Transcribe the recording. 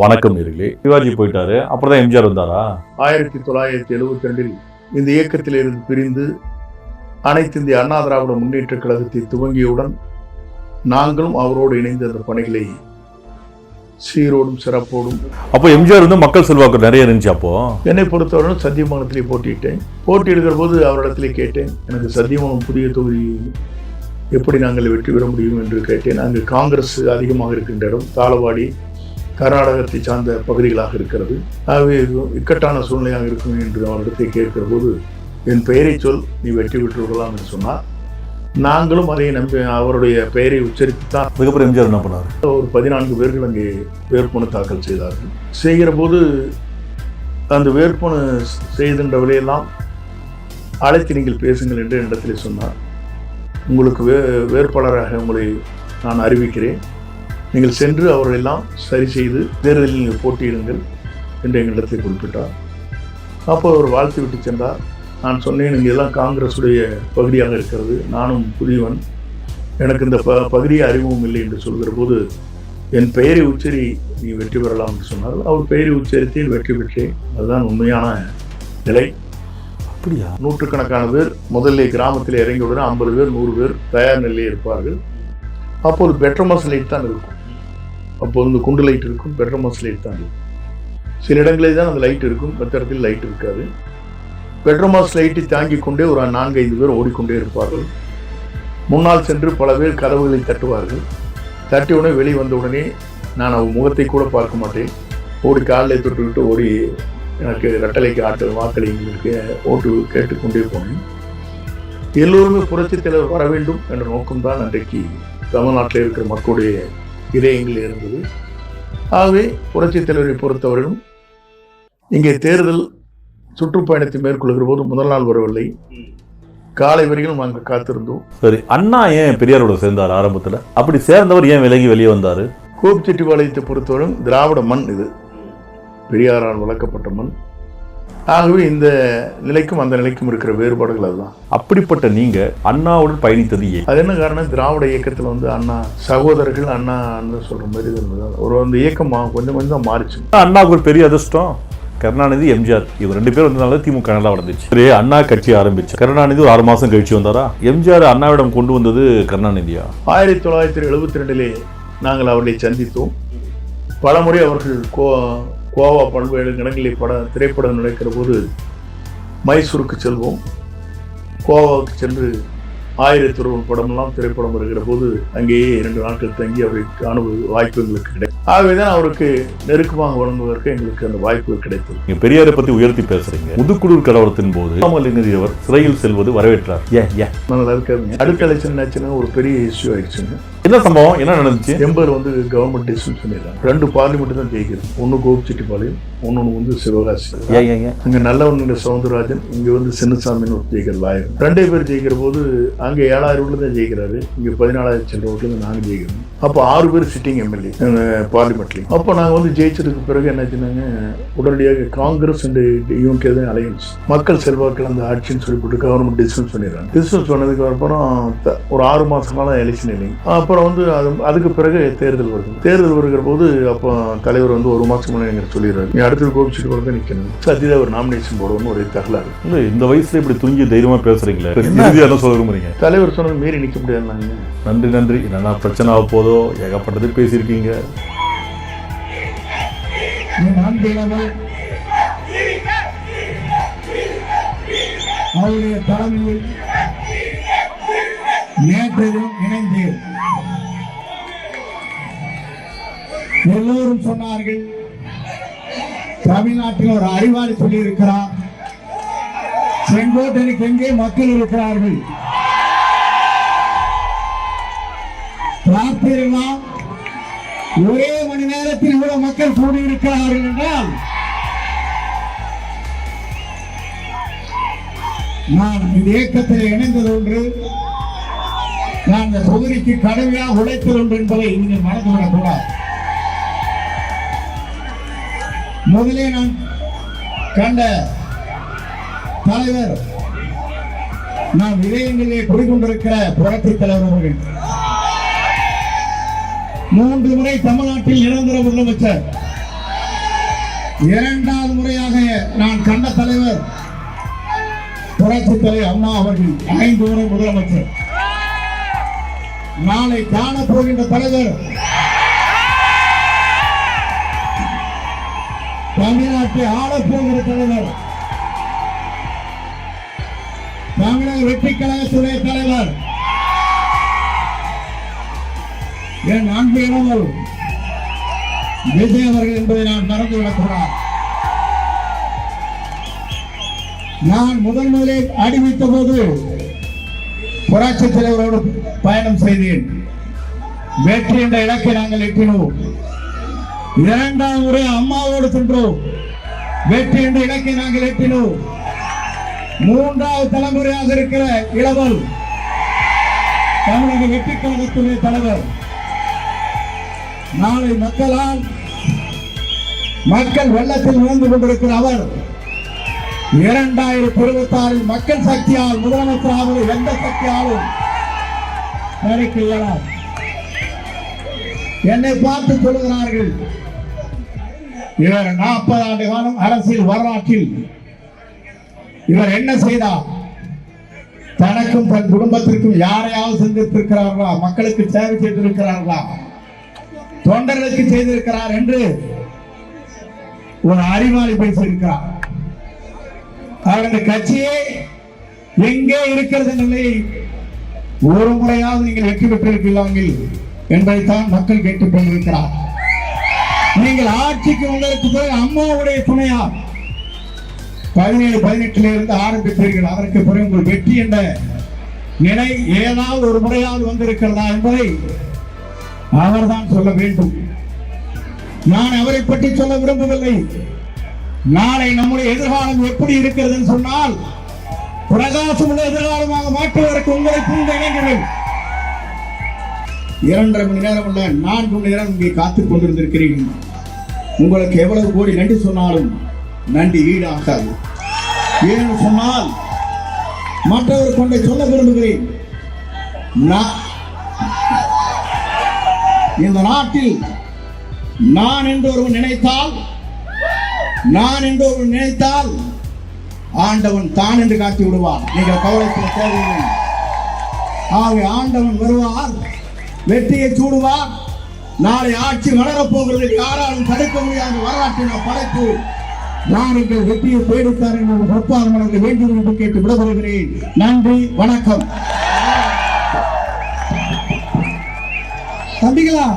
வணக்கம் நேர்களே. சிவாஜி போயிட்டாரு. அப்புறம் தான் எம்ஜிஆர் வந்தாரா? ஆயிரத்தி தொள்ளாயிரத்தி எழுபத்தி ரெண்டில் இந்த இயக்கத்திலிருந்து பிரிந்து அனைத்து இந்திய அண்ணா திராவிட முன்னேற்ற கழகத்தை துவங்கியவுடன் நாங்களும் அவரோடு இணைந்து அந்த பணிகளை சீரோடும் சிறப்போடும் அப்போ எம்ஜிஆர் வந்து மக்கள் செல்வாக்கு நிறைய இருந்துச்சு அப்போ? என்னை பொறுத்தவரை சத்தியமங்கலத்திலே போட்டியிட்டேன். போட்டியிடுகிற போது அவரிடத்திலே கேட்டேன் எனக்கு சத்தியமங்கலம் புதிய தொகுதி எப்படி நாங்கள் வெற்றி பெற முடியும்? என்று கேட்டேன். அங்கு காங்கிரஸ் அதிகமாக இருக்கின்ற இடம் தாளவாடி கர்நாடகத்தை சார்ந்த பகுதிகளாக இருக்கிறது. ஆகவே இக்கட்டான சூழ்நிலையாக இருக்கும் என்று அவரிடத்தை கேட்கிற போது என் பெயரை சொல் நீ வெற்றி பெற்று விடலாம் என்று சொன்னார். நாங்களும் அதை நம்பி அவருடைய பெயரை உச்சரித்து தான் அதுக்கப்புறம் எம்ஜிஆர் என்ன பண்ணாரு? ஒரு பதினான்கு பேர்கள் அங்கே வேட்புமனு தாக்கல் செய்தார்கள். செய்கிற போது அந்த வேட்புமனு செய்கின்ற வழியெல்லாம் அழைத்து நீங்கள் பேசுங்கள் என்று என்னிடத்தில் சொன்னார். உங்களுக்கு வே வேட்பாளராக உங்களை நான் அறிவிக்கிறேன். நீங்கள் சென்று அவர்களெல்லாம் சரி செய்து தேர்தலில் நீங்கள் போட்டியிடுங்கள் என்று எங்களிடத்தை குறிப்பிட்டார். அப்போ அவர் வாழ்த்து விட்டு சென்றார். நான் சொன்னேன் இங்கே எல்லாம் காங்கிரஸுடைய பகுதியாக இருக்கிறது. நானும் புதியவன் எனக்கு இந்த ப பகுதியை அறிமுகம் இல்லை என்று சொல்கிற போது என் பெயரை உச்சரி நீ வெற்றி பெறலாம் என்று சொன்னார். அவர் பெயரை உச்சரித்தேன் வெற்றி பெற்றேன். அதுதான் உண்மையான நிலை. அப்படியா? நூற்றுக்கணக்கான பேர் முதல்ல கிராமத்தில் இறங்கியுடன் ஐம்பது பேர் நூறு பேர் தயார் நிலையில் இருப்பார்கள். அப்போது பெட்ரமாஸ் லைட் தான் இருக்கும். அப்போது இந்த குண்டு லைட் இருக்கும் பெட்ரமாஸ் லைட் தான் இருக்கும். சில இடங்களில் தான் அந்த லைட் இருக்கும் மற்ற இடத்தில் லைட் இருக்காது. பெட்ரமாஸ் லைட்டை தாங்கிக் கொண்டே ஒரு நான்கு ஐந்து பேர் ஓடிக்கொண்டே இருப்பார்கள். முன்னால் சென்று பல பேர் கதவுகளை தட்டுவார்கள். தட்டி உடனே வெளியே வந்த உடனே நான் அவன் முகத்தை கூட பார்க்க மாட்டேன். ஓடி காலில் தொட்டுவிட்டு ஓடி எனக்கு ரெட்டலைக்கு ஆட்டல் வாக்களிங்களுக்கு ஓட்டு கேட்டுக்கொண்டே போனேன். எல்லோருமே புரட்சித் தலைவர் வர வேண்டும் என்ற நோக்கம்தான் அன்றைக்கு தமிழ்நாட்டில் இருக்கிற மக்களுடைய இதயங்களில் இருந்தது. ஆகவே புரட்சித் தலைவரை பொறுத்தவரையும் இங்கே தேர்தல் சுற்றுப்பயணத்தை மேற்கொள்கிற போது முதல் நாள் வரவில்லை. காலை வரையிலும் நாங்கள் காத்திருந்தோம். சரி அண்ணா ஏன் பெரியாரோட சேர்ந்தார் ஆரம்பத்துல? அப்படி சேர்ந்தவர் ஏன் விலகி வெளியே வந்தாரு? கோபிச்செட்டிப்பாளையத்தை பொறுத்தவரையும் திராவிட மண் இது. பெரியாரால் வளர்க்கப்பட்ட மண். ஆகவே இந்த நிலைக்கும் அந்த நிலைக்கும் இருக்கிற வேறுபாடுகள் அதுதான். அப்படிப்பட்ட நீங்க அண்ணாவுடன் பயணித்தது ஏன்? அது என்ன காரணம் திராவிட இயக்கத்தில் வந்து அண்ணா சகோதரர்கள் அண்ணா சொல்ற மாதிரி இருந்தது. ஒரு அந்த இயக்கம் கொஞ்சம் கொஞ்சம் மாறிச்சு. அண்ணாவுக்கு ஒரு பெரிய அதிர்ஷ்டம்? கருணாநிதி எம்ஜிஆர். இவர் ரெண்டு பேரும் வந்ததுனால திமுக நல்லா வளர்ந்துச்சு. சரி அண்ணா கட்சி ஆரம்பிச்சு. கருணாநிதி ஒரு ஆறு மாசம் கழிச்சு வந்தாரா? எம்ஜிஆர் அண்ணாவிடம் கொண்டு வந்தது கருணாநிதியா? ஆயிரத்தி தொள்ளாயிரத்தி எழுபத்தி ரெண்டிலே நாங்கள் அவர்களை சந்தித்தோம். பலமுறை அவர்கள் கோ கோவா பல்வேறு இடங்களில் பட திரைப்படம் நடக்கிற போது மைசூருக்கு செல்வோம். கோவாவுக்கு சென்று ஆயிரத்தி ஒருவன் படமெல்லாம் திரைப்படம் வருகிற போது அங்கேயே இரண்டு நாட்கள் தங்கி அவரை காணுவது வாய்ப்பு எங்களுக்கு கிடைக்கும் ஆகவேதான் அவருக்கு நெருக்கமாக வழங்குவதற்கு எங்களுக்கு அந்த வாய்ப்பு கிடைத்தது. நீங்க பெரியாரை பத்தி உயர்த்தி பேசுறீங்க. முதுக்குளூர் கலவரத்தின் போது ராமலிங்கதி அவர் சிறையில் செல்வது வரவேற்றார். ஏன் ஏன்? நல்லா இருக்காதுங்க அடுத்த எலெக்ஷன் ஒரு பெரிய இஷ்யூ ஆயிடுச்சுங்க. என்ன சம்பவம்? என்ன நடந்துச்சு? எண்பது வந்து கவர்மெண்ட் டிசிஷன் பண்ணிடுறாங்க ரெண்டு பார்லிமெண்ட் தான் ஜெயிக்கிறது ஒன்று கோபிச்செட்டிப்பாளையம் ஒன்று வந்து சிவகாசி. அங்க நல்லவன் சவுந்தரராஜன் இங்க வந்து சின்னசாமின்னு ஒரு ஜெயிக்கிற லாயர் ரெண்டே பேர் ஜெயிக்கிற போது அங்க ஏழாயிரம் ஓட்டுல தான் ஜெயிக்கிறாரு. இங்க பதினாலாயிரம் சென்ற ஓட்டுல நாங்க ஜெயிக்கிறோம். அப்போ ஆறு பேர் சிட்டிங் எம்எல்ஏ பார்லிமெண்ட்லயும் அப்போ நாங்க வந்து ஜெயிச்சதுக்கு பிறகு என்னாச்சுன்னாங்க உடனடியாக காங்கிரஸ் அண்ட் யூகே தான் அலையன்ஸ் மக்கள் செல்வாக்கள் அந்த ஆட்சின்னு சொல்லி போட்டு கவர்மெண்ட் டிசிஷன் பண்ணிடுறாங்க டிசிஷன் சொன்னதுக்கு அப்புறம் ஒரு ஆறு மாசம் காலம் எலெக்ஷன் இல்லைங்க. அப்புறம் வந்து அது அதுக்கு பிறகு தேர்தல் வருது. தேர்தல் வருகிற போது அப்போ தலைவர் வந்து ஒரு மாசம் முன்னாடி எங்களுக்கு சொல்லிடுறாரு. நீ அடுத்தது கோபிச்சுட்டு தான் நிற்கணும் சத்தியதா ஒரு நாமினேஷன் போடணும்னு ஒரு தகவலாரு. இல்ல இந்த வயசுல இப்படி துணிஞ்சு தைரியமா பேசுறீங்களே? என்ன? சொல்ல விரும்புறீங்க? தலைவர் சொன்னது மீறி நிற்க முடியாதுனாங்க நன்றி நன்றி. என்னன்னா பிரச்சனை ஆக போதோ ஏகப்பட்டது பேசியிருக்கீங்க. அவருடைய தலைமையில் நேற்றையும் இணைந்து எல்லோரும் சொன்னார்கள். தமிழ்நாட்டில் ஒரு அறிவாளி சொல்லி இருக்கிறார் செங்கோட்டனுக்கு எங்கே மக்கள் இருக்கிறார்கள்? பார்த்தீர்களா ஒரே மணி நேரத்தில் இவ்வளவு மக்கள் கூடியிருக்கிறார்கள் என்றால் நான் இந்த இயக்கத்தில் இணைந்தது ஒன்று நான் இந்த தொகுதிக்கு கடுமையாக உழைத்தது ஒன்று என்பதை நீங்கள் மறந்துவிடக் முதலே நான் கண்ட தலைவர் நாம் இதயங்களிலே குடிக்கொண்டிருக்கிற புரட்சித் தலைவர் அவர்கள். மூன்று முறை தமிழ்நாட்டில் நிரந்தர முதலமைச்சர். இரண்டாவது முறையாக நான் கண்ட தலைவர் புரட்சி தலைவர் அம்மா அவர்கள் ஐந்து முறை முதலமைச்சர். நாளை காணப்போகின்ற தலைவர் தமிழ்நாட்டை ஆளப் போகிற தலைவர். தமிழக வெற்றி கழகத்துடைய தலைவர். என் அன்பு இளவல் விஜய் அவர்கள் என்பதை நான் மறந்து விடக்கூடாது. நான் முதல் முதலில் அறிவித்த போது புராட்சி தலைவரோடு பயணம் செய்தேன். வெற்றி என்ற இலக்கை நாங்கள் எட்டினோம். இரண்டாம் முறை அம்மாவோடு சென்றோம். வெற்றி என்ற இலக்கை நாங்கள் எட்டினோம். மூன்றாவது தலைமுறையாக இருக்கிற இளவல் தமிழக வெற்றி கழகத்துடைய தலைவர். நாளை மக்களால் மக்கள் வெள்ளத்தில் விழுந்து கொண்டிருக்கிற அவர் இரண்டாயிரத்தி இருபத்தி ஆறில் மக்கள் சக்தியால் முதலமைச்சர் ஆவது எந்த சக்தியாலும் நினைக்க என்னை பார்த்து சொல்லுகிறார்கள் இவர் நாற்பது ஆண்டு காலம் அரசியல் வரலாற்றில் இவர் என்ன செய்தார்? தனக்கும் தன் குடும்பத்திற்கும் யாரையாவது சந்தித்திருக்கிறார்களா மக்களுக்கு சேவை செய்திருக்கிறார்களா? தொண்டர்களுக்கு செய்திருக்கிறார் என்று ஒரு அறிவாளி பேசியிருக்கிறார். அவரது கட்சியே எங்கே இருக்கிறது என்ற ஒரு முறையாவது நீங்கள் வெற்றி பெற்றிருக்கிறீர்கள் என்பதைத்தான் மக்கள் கேட்டுக் கொண்டிருக்கிறார் நீங்கள் ஆட்சிக்கு உங்களுக்கு பிறகு அம்மாவுடைய துணையா? பதினேழு பதினெட்டுல இருந்து ஆரம்பித்தீர்கள் அதற்கு பிறகு உங்கள் வெற்றி என்ற நிலை ஏதாவது ஒரு முறையாவது வந்திருக்கிறதா என்பதை அவர்தான் சொல்ல வேண்டும். நான் அவரை பற்றி சொல்ல விரும்பவில்லை. நாளை நம்முடைய எதிர்காலம் எப்படி இருக்கிறதுன்னு சொன்னால் பிரகாசமுள்ள எதிர்காலமாக மாற்றுவதற்கு உங்களை புரிந்த இளைஞர்கள் இரண்டரை மணி நேரம் அல்ல நான்கு மணி நேரம் இங்கே காத்துக் கொண்டிருந்திருக்கிறீர்கள் உங்களுக்கு எவ்வளவு கோடி நன்றி சொன்னாலும் நன்றி ஈடாகாது. ஏன்னு சொன்னால் மற்றவர் கொண்டை சொல்ல விரும்புகிறேன். நான் இந்த நாட்டில் நான் என்று ஒருவன் நினைத்தால் நான் என்று ஒருவன் நினைத்தால் ஆண்டவன் தான் என்று காட்டி விடுவார் நீங்கள் கவலைப்பட தேவையில்லை. ஆகவே ஆண்டவன் வருவார். வெற்றியை சூடுவார் நாளை ஆட்சி வளரப்போகிறது யாராலும் தடுக்க முடியாத வரலாற்றின் படைப்பு. நான் எங்கள் வெற்றியை தேடித்தார் என்று பொறுப்பாளர்களுக்கு வேண்டும் என்று கேட்டு விடப்படுகிறேன் நன்றி வணக்கம். தம்பிகளா